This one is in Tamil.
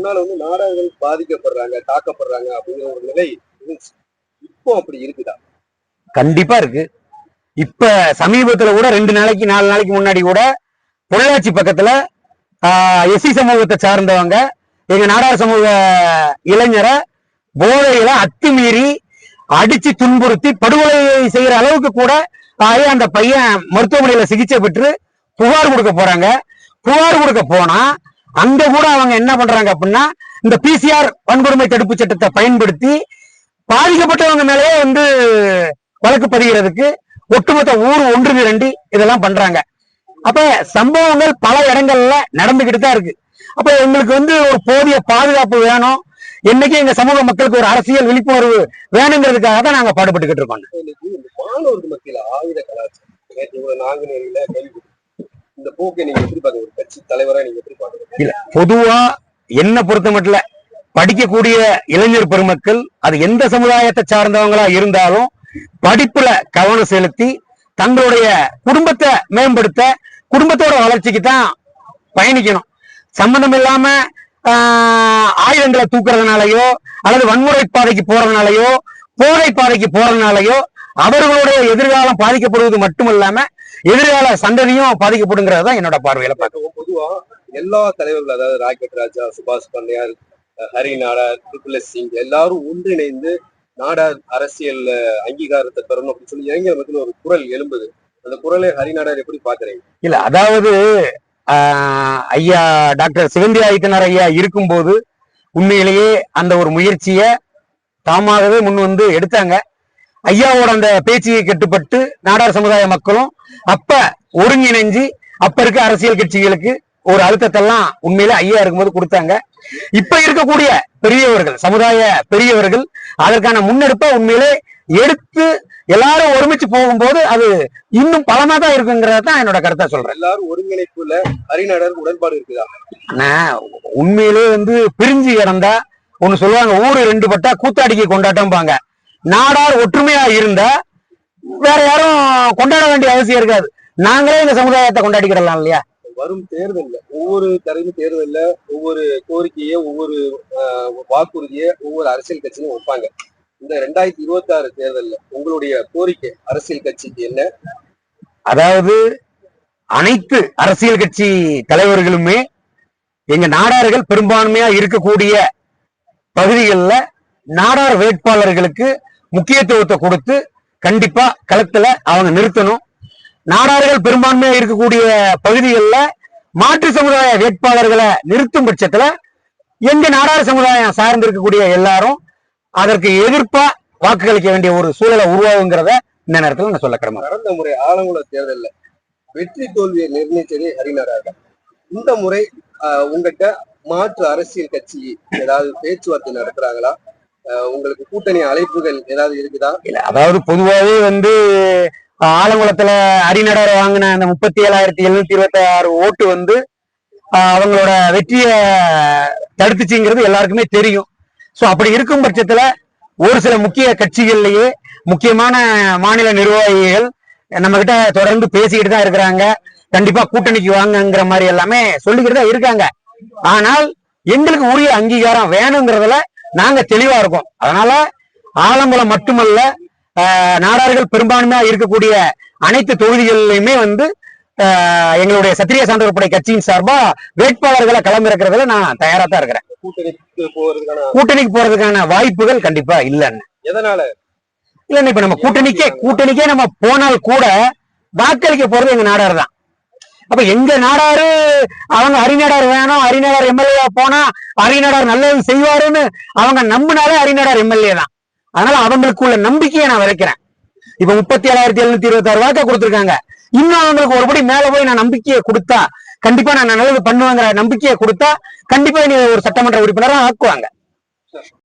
இதனால வந்து நாடகங்கள் பாதிக்கப்படுறாங்க தாக்கப்படுறாங்க அப்படிங்கிற ஒரு நிலை இருந்துச்சு. இப்போ அப்படி இருக்குதா? கண்டிப்பா இருக்கு. இப்ப சமீபத்துல கூட ரெண்டு நாளைக்கு நாலு நாளைக்கு முன்னாடி கூட பொள்ளாச்சி பக்கத்துல எஸ்சி சமூகத்தை சார்ந்தவங்க எங்க நாடார் சமூக இளைஞரை போதையில அத்துமீறி அடிச்சு துன்புறுத்தி படுகொலை செய்யற அளவுக்கு கூட ஆகி அந்த பையன் மருத்துவமனையில சிகிச்சை பெற்று புகார் கொடுக்க போறாங்க. புகார் கொடுக்க போனா அங்க கூட அவங்க என்ன பண்றாங்க அப்படின்னா இந்த பிசிஆர் வன்கொடுமை தடுப்பு சட்டத்தை பயன்படுத்தி பாதிக்கப்பட்டவங்க மேலேயே வந்து வழக்கு பதிகிறதுக்கு ஒட்டுமொத்த ஊர் ஒன்று திரண்டி இதெல்லாம் பண்றாங்க. அப்ப சம்பவங்கள் பல இடங்கள்ல நடந்துகிட்டு தான் இருக்கு. அப்ப எங்களுக்கு வந்து ஒரு போதிய பாதுகாப்பு வேணும். என்னைக்கு எங்க சமூக மக்களுக்கு ஒரு அரசியல் விழிப்புணர்வு வேணுங்கிறதுக்காக தான் நாங்க பாடுபட்டுக்கிட்டு இருக்கோம். இன்னைக்கு இந்த போக்கை நீங்க எப்படி பாக்குறீங்க ஒரு கட்சி தலைவரா நீங்க எப்படி பாக்குறீங்க இல்ல பொதுவா என்ன பொறுத்த மட்டும் படிக்கக்கூடிய இளைஞர் பெருமக்கள் அது எந்த சமுதாயத்தை சார்ந்தவங்களா இருந்தாலும் படிப்புல கவனம் செலுத்தி தங்களுடைய குடும்பத்தை மேம்படுத்த குடும்பத்தோட வளர்ச்சிக்கு தான் பயணிக்கணும். சம்பந்தம் இல்லாம ஆயுதங்களை தூக்குறதுனாலயோ அல்லது வன்முறை பாதைக்கு போறதுனாலயோ போதை பாதைக்கு போறதுனாலயோ அவர்களுடைய எதிர்காலம் பாதிக்கப்படுவது மட்டுமல்லாம எதிர்கால சந்ததியும் பாதிக்கப்படுங்கிறது தான் என்னோட பார்வையில பார்க்க இப்போ பொதுவா எல்லா தலைவர்கள் அதாவது ராக்கெட் ராஜா சுபாஷ் பண்டையார் அஹ் ஹரி நாடார் ட்ரிபிள் சிங் எல்லாரும் ஒன்றிணைந்து நாடார் அரசியல் அங்கீகாரத்தை பெறணும் அப்படின்னு சொல்லி இளைஞர் மத்தியில் ஒரு குரல் எழும்புது. அந்த குரலை ஹரி நாடார் எப்படி பாக்குறீங்க இல்ல அதாவது ஐயா டாக்டர் சிவந்தி ஆதித்தனார் ஐயா இருக்கும்போது உண்மையிலேயே அந்த ஒரு முயற்சியை தாமாகவே முன் வந்து எடுத்தாங்க. ஐயாவோட அந்த பேச்சியை கட்டுப்பட்டு நாடார் சமுதாய மக்களும் அப்ப ஒருங்கிணைஞ்சு அப்ப இருக்க அரசியல் கட்சிகளுக்கு ஒரு அழுத்தத்தெல்லாம் உண்மையிலே ஐயா இருக்கும்போது கொடுத்தாங்க. இப்ப இருக்கக்கூடிய பெரியவர்கள் சமுதாய பெரியவர்கள் அதற்கான முன்னெடுப்பை உண்மையிலே எடுத்து எல்லாரும் ஒருமிச்சு போகும்போது அது இன்னும் பலமா தான் இருக்குங்கிறத தான் என்னோட கருத்தா சொல்றேன். எல்லாரும் ஒருங்கிணைப்புல நாடாருக்கு உடன்பாடு இருக்குதா? ஆனா உண்மையிலே வந்து பிரிஞ்சு கிடந்தா ஒண்ணு சொல்லுவாங்க ஊரு ரெண்டு பட்டா கூத்தாடிக்கு கொண்டாட்டம்பாங்க. நாடார் ஒற்றுமையா இருந்தா வேற யாரும் கொண்டாட வேண்டிய அவசியம் இருக்காது. நாங்களே இந்த சமுதாயத்தை கொண்டாடிக்கிடலாம் இல்லையா? வரும் தேர்தல்ல. ஒவ்வொரு தரப்பு தேர்தல்ல ஒவ்வொரு கோரிக்கையை ஒவ்வொரு வாக்குறுதியை ஒவ்வொரு அரசியல் கட்சியும் வைப்பாங்க. இந்த ரெண்டாயிரத்தி இருபத்தி ஆறு தேர்தல்ல உங்களுடைய கோரிக்கை அரசியல் கட்சிக்கு என்ன? அதாவது அனைத்து அரசியல் கட்சி தலைவர்களுமே எங்க நாடார்கள் பெரும்பான்மையா இருக்கக்கூடிய பகுதிகளில் நாடார் வேட்பாளர்களுக்கு முக்கியத்துவத்தை கொடுத்து கண்டிப்பா களத்துல அவங்க நிறுத்தணும். நாடார்கள் பெரும்பான்மையா இருக்கக்கூடிய பகுதிகளில் மாற்று சமுதாய வேட்பாளர்களை நிறுத்தும் பட்சத்துல எங்க நாடார் சமுதாயம் சார்ந்து இருக்கக்கூடிய எல்லாரும் அதற்கு எதிர்ப்பா வாக்களிக்க வேண்டிய ஒரு சூழலை உருவாகுங்கிறத இந்த நேரத்தில் நான் சொல்ல கடமை கடந்த முறை ஆலங்குள தேர்தலில் வெற்றி தோல்வியை நிர்ணயிச்சதே ஹரிநாடார் இந்த முறை ஆஹ், உங்ககிட்ட மாற்று அரசியல் கட்சி ஏதாவது பேச்சுவார்த்தை நடத்துறாங்களா? உங்களுக்கு கூட்டணி அழைப்புகள் ஏதாவது இருக்குதா? இல்ல அதாவது பொதுவாகவே வந்து ஆலங்குளத்துல அரிநடர் வாங்கின அந்த முப்பத்தி ஏழாயிரத்தி எழுநூத்தி இருபத்தி ஆறு ஓட்டு வந்து அவங்களோட வெற்றியை தடுத்துச்சுங்கிறது எல்லாருக்குமே தெரியும். சோ அப்படி இருக்கும் பட்சத்துல ஒரு சில முக்கிய கட்சிகள்லயே முக்கியமான மாநில நிர்வாகிகள் நம்ம கிட்ட தொடர்ந்து பேசிக்கிட்டு தான் இருக்கிறாங்க. கண்டிப்பா கூட்டணிக்கு வாங்கங்கிற மாதிரி எல்லாமே சொல்லிக்கிட்டு தான் இருக்காங்க. ஆனால் எங்களுக்கு உரிய அங்கீகாரம் வேணுங்கிறதுல நாங்க தெளிவா இருக்கோம். அதனால ஆலங்குளம் மட்டுமல்ல நாடார்கள் பெரும்பான்மையா இருக்கக்கூடிய அனைத்து தொகுதிகளிலுமே வந்து எங்களுடைய சத்திரிய சான்றோர் படை கட்சியின் சார்பா வேட்பாளர்களை களமிறக்கிறதுல நான் தயாரா தான் இருக்கிறேன். கூட்டணிக்கு போறதுக்கான வாய்ப்புகள் கண்டிப்பா இல்லைன்னு. எதனால? இல்ல இப்ப நம்ம கூட்டணிக்கே கூட்டணிக்கே நம்ம போனால் கூட வாக்களிக்க போறது எங்க நாடார் தான். அப்ப எங்க நாடாரு? அவங்க அரிநாடார் வேணும். அரிநாடார் எம்எல்ஏ போனா அரிநாடார் நல்லது செய்வாருன்னு அவங்க நம்பினாலே அரிநாடார் எம்எல்ஏ தான். அதனால அவங்களுக்கு உள்ள நம்பிக்கையை நான் விதைக்கிறேன். இப்ப முப்பத்தி ஏழாயிரத்தி எழுநூத்தி இருபத்தி ஆறு வாக்க கொடுத்துருக்காங்க. இன்னும் அவங்களுக்கு ஒருபடி மேல போய் நான் நம்பிக்கையை கொடுத்தா கண்டிப்பா நான் நல்லது பண்ணுவேங்கிற நம்பிக்கையை கொடுத்தா கண்டிப்பா நீ ஒரு சட்டமன்ற உறுப்பினரா ஆக்குவாங்க.